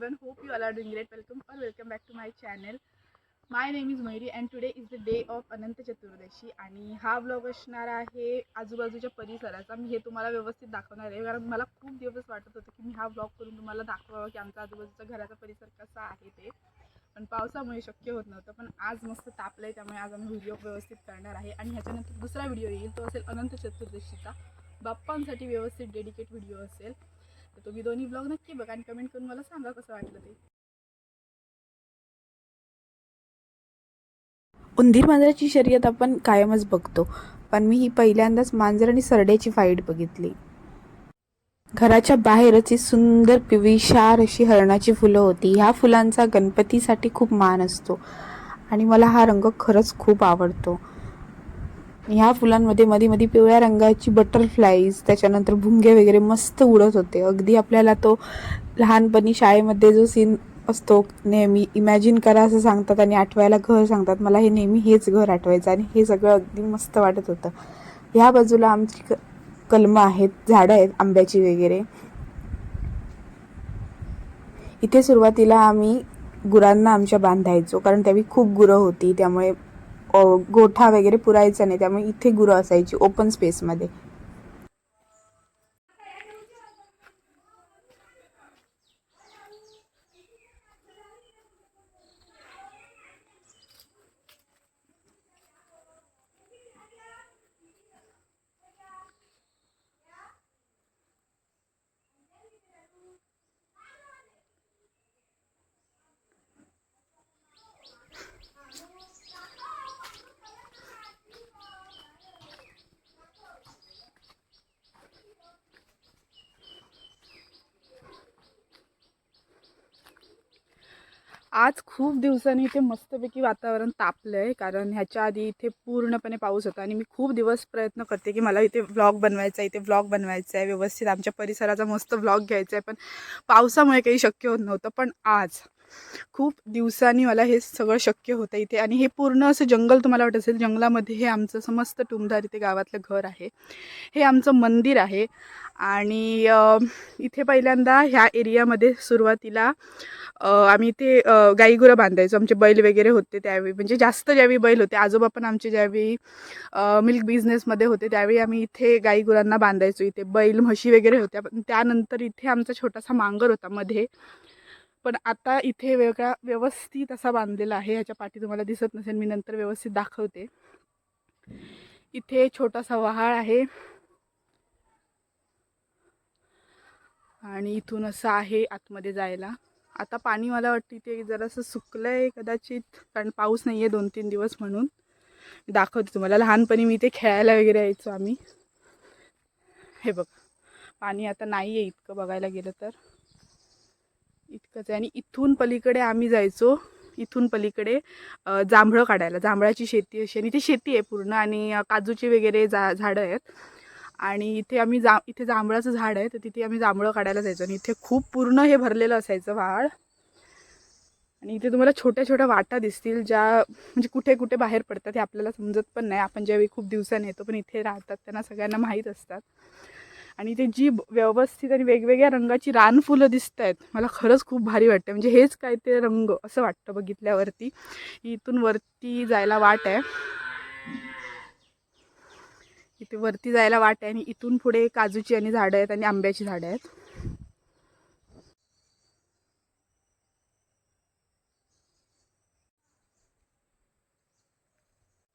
everyone. Hope you all are doing great. Welcome or welcome back to my channel. My name is Mayuri and today is the day of Anant Chaturdashi आणि हा blog असणार आहे आजूबाजूच्या परिसराचा. मी हे तुम्हाला व्यवस्थित दाखवणार आहे. कारण मला खूप दिवस वाटत होतं की मी हा ब्लॉग करून तुम्हाला दाखवावं की आमचा आजूबाजूचा घराचा परिसर कसा आहे ते. पण पावसामुळे शक्य होत नव्हतं. पण आज मस्त तापलं आहे त्यामुळे आज आम्ही व्हिडिओ व्यवस्थित करणार आहे. आणि ह्याच्यानंतर दुसरा व्हिडिओ येईल. तो असेल अनंत चतुर्दशीचा. बाप्पांसाठी व्यवस्थित डेडिकेट व्हिडिओ असेल. तर तुम्ही दोन्ही ब्लॉग नक्की बघा आणि कमेंट करून मला सांगा कसं वाटलं ते. उंदीर मांजराची शर्यत आपण कायमच बघतो पण मी ही पहिल्यांदाच मांजर आणि सरड्याची फाईट बघितली. घराच्या बाहेरच ही सुंदर पिविशार अशी हरणाची फुलं होती. ह्या फुलांचा गणपतीसाठी खूप मान असतो आणि मला हा रंग खरंच खूप आवडतो. ह्या फुलांमध्ये मध्ये मध्ये पिवळ्या रंगाची बटरफ्लाईज त्याच्यानंतर भुंगे वगैरे मस्त उडत होते. अगदी आपल्याला तो लहानपणी शाळेमध्ये जो सीन असतो नेहमी इमॅजिन करा असं सांगतात आणि आठवायला घर सांगतात. मला हे नेहमी हेच घर आठवायचं आणि हे सगळं अगदी मस्त वाटत होतं. ह्या बाजूला आमची क कलमं आहेत झाडं आहेत आंब्याची वगैरे. इथे सुरुवातीला आम्ही गुरांना आमच्या बांधायचो कारण त्यावेळी खूप गुरं होती त्यामुळे गोठा वगैरे पुरायचा नाही त्यामुळे इथे गुरं असायची ओपन स्पेसमध्ये आज खूप दिवसांनी इथे मस्तपैकी वातावरण तापलं आहे कारण ह्याच्या आधी इथे पूर्णपणे पाऊस होता आणि मी खूप दिवस प्रयत्न करते की मला इथे व्लॉग बनवायचा आहे इथे व्लॉग बनवायचा आहे व्यवस्थित आमच्या परिसराचा मस्त व्लॉग घ्यायचा आहे पण पावसामुळे काही शक्य होत नव्हतं. पण आज खूप दिवसांनी मला हे सगळं शक्य होतं इथे. आणि हे पूर्ण असं जंगल तुम्हाला वाटत असेल जंगलामध्ये हे आमचं समस्त टुमदार इथे गावातलं घर आहे. हे आमचं मंदिर आहे. आणि इथे पहिल्यांदा ह्या एरियामध्ये सुरुवातीला आम्ही इथे गाईगुरं बांधायचो. आमचे बैल वगैरे होते त्यावेळी. म्हणजे जास्त ज्यावेळी बैल होते आजोबा पण आमचे ज्यावेळी मिल्क बिझनेसमध्ये होते त्यावेळी आम्ही इथे गाईगुरांना बांधायचो. इथे बैल म्हशी वगैरे होत्या. पण त्यानंतर इथे आमचा छोटासा मांगर होता मध्ये. पण आता इथे वेगळा व्यवस्थित असा बांधलेला आहे ह्याच्या पाठी तुम्हाला दिसत नसेल मी नंतर व्यवस्थित दाखवते. इथे छोटासा वहाळ आहे. आणि इथून असं आहे आतमध्ये जायला. आता पाणी मला वाटतं इथे जरासं सुकलं आहे कदाचित कारण पाऊस नाही आहे दोन तीन दिवस म्हणून. मी दाखवते तुम्हाला. लहानपणी मी इथे खेळायला वगैरे यायचो आम्ही. हे बघ. पाणी आता नाही आहे इतकं बघायला गेलं तर. इतकंच आहे. आणि इथून पलीकडे आम्ही जायचो. इथून पलीकडे जांभळं काढायला. जांभळाची शेती अशी आणि ती शेती आहे पूर्ण. आणि काजूची वगैरे जा झाडं आहेत. आणि इथे आम्ही जा इथे जांभळाचं झाड आहे. तर तिथे आम्ही जांभळं काढायला जायचो. आणि इथे खूप पूर्ण हे भरलेलं असायचं वाळ. आणि इथे तुम्हाला छोट्या छोट्या वाटा दिसतील ज्या म्हणजे कुठे कुठे बाहेर पडतात हे आपल्याला समजत पण नाही. आपण ज्यावेळी खूप दिवसांनी येतो पण इथे राहतात त्यांना सगळ्यांना माहीत असतात. आणि ते जी व्यवस्थित आणि वेगवेगळ्या रंगाची रानफुलं दिसत आहेत मला खरंच खूप भारी वाटतं म्हणजे हेच काय ते रंग असं वाटतं बघितल्यावरती. इथून वरती जायला वाट आहे. इथे वरती जायला वाट आहे आणि इथून पुढे काजूची आणि झाडं आहेत आणि आंब्याची झाडं आहेत.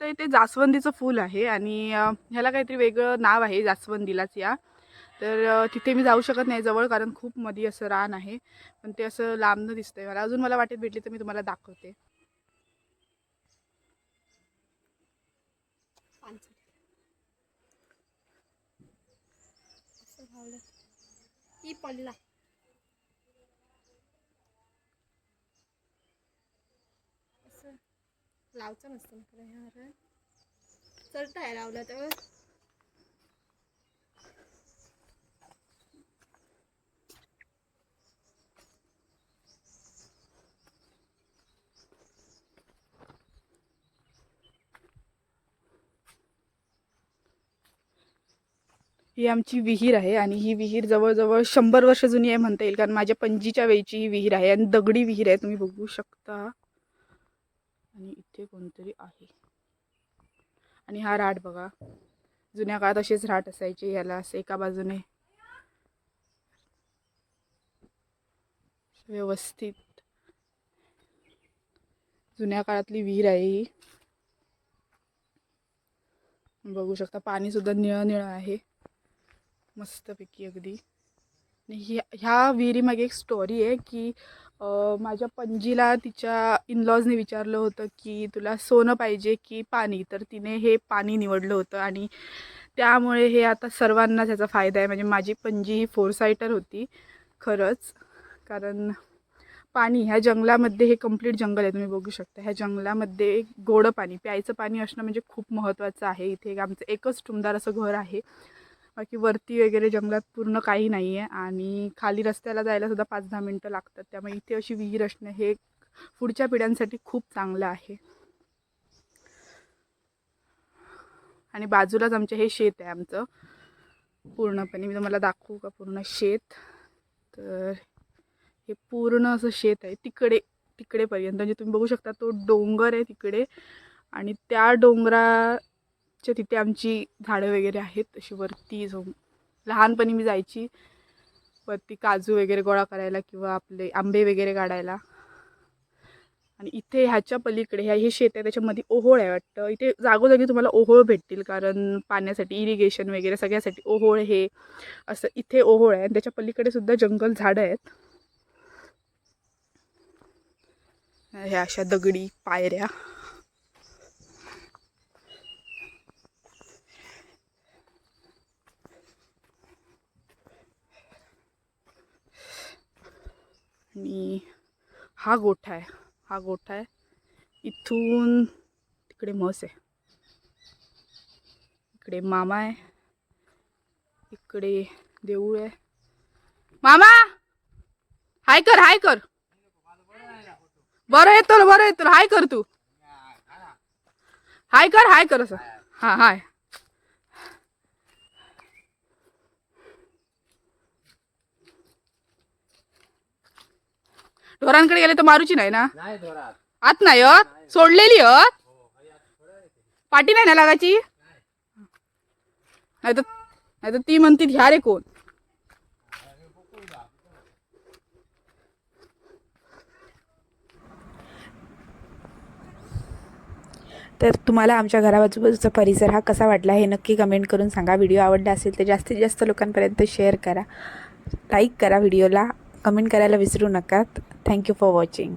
तर इथे जास्वंदीचं फूल आहे आणि ह्याला काहीतरी वेगळं नाव आहे जास्वंदीलाच या. तर तिथे मी जाऊ शकत नाही जवळ कारण खूप मध्ये असं रान आहे. पण ते असं लांबनं दिसतंय मला. अजून मला वाटेत भेटली तर मी तुम्हाला दाखवते. पडला लावचं नसतं ना आहे लावलं तर. ही आमची विहीर आहे आणि ही विहीर जवळजवळ शंभर वर्ष जुनी आहे म्हणता येईल कारण माझ्या पणजीच्या वेळची ही विहीर आहे आणि दगडी विहीर आहे तुम्ही बघू शकता. आणि इथे कोणतरी आहे. आणि हा राट बघा. जुन्या काळात असेच राट असायचे याला असं एका बाजूने व्यवस्थित जुन्या काळातली विहीर आहे ही. बघू शकता पाणी सुद्धा निळं निळं आहे. मस्तपैकी अगदी. आणि ह्या ह्या विहिरीमागे एक स्टोरी आहे की माझ्या पणजीला तिच्या इनलॉजने विचारलं होतं की तुला सोनं पाहिजे की पाणी? तर तिने हे पाणी निवडलं होतं आणि त्यामुळे हे आता सर्वांना त्याचा फायदा आहे. म्हणजे माझी पणजी ही फोर सायटर होती खरंच. कारण पाणी ह्या जंगलामध्ये हे कंप्लीट जंगल आहे तुम्ही बघू शकता. ह्या जंगलामध्ये गोडं पाणी प्यायचं पाणी असणं म्हणजे खूप महत्त्वाचं आहे. इथे एक आमचं एकच टुमदार असं घर आहे. बाकी वरती वगैरे जंगलात पूर्ण काही नाही आहे आणि खाली रस्त्याला जायला सुद्धा पाच दहा मिनटं लागतात. त्यामुळे इथे अशी विहीर असणं हे पुढच्या पिढ्यांसाठी खूप चांगलं आहे. आणि बाजूलाच आमचे हे शेत आहे आमचं. पूर्णपणे मी तुम्हाला दाखवू का पूर्ण शेत? तर हे पूर्ण असं शेत आहे. तिकडे तिकडेपर्यंत. म्हणजे तुम्ही बघू शकता तो डोंगर आहे तिकडे. आणि त्या डोंगरा डोंगराच्या तिथे आमची झाडं वगैरे आहेत. अशी वरती जो लहानपणी मी जायची. वरती काजू वगैरे गोळा करायला किंवा आपले आंबे वगैरे काढायला. आणि इथे ह्याच्या पलीकडे ह्या हे शेत आहे त्याच्यामध्ये ओहोळ आहे वाटतं. इथे जागोजागी तुम्हाला ओहोळ भेटतील कारण पाण्यासाठी इरिगेशन वगैरे सगळ्यासाठी ओहोळ हे असं इथे ओहोळ आहे. आणि त्याच्या पलीकडे सुद्धा जंगल झाडं आहेत. ह्या अशा दगडी पायऱ्या. आणि हा गोठा आहे. हा गोठा आहे. इथून तिकडे म्हस आहे. इकडे मामा आहे. इकडे देऊळ आहे. मामा! हाय कर हाय कर. बरं येतो बरं येतो हाय कर तू. हाय कर हाय कर असं. हा हाय. ढोरांकडे गेले तर मारूची नाही ना? नाही आत नाही हत सोडलेली हत पाठी नाही ना लागायची? नाही तर नाही तर ती म्हणती ह्या रे कोण? तर तुम्हाला आमच्या घराबाजूबाजूचा परिसर हा कसा वाटला हे नक्की कमेंट करून सांगा. व्हिडिओ आवडला असेल तर जास्तीत जास्त लोकांपर्यंत शेअर करा. लाईक करा व्हिडिओला. कमेंट करायला विसरू नका थँक्यू फॉर वॉचिंग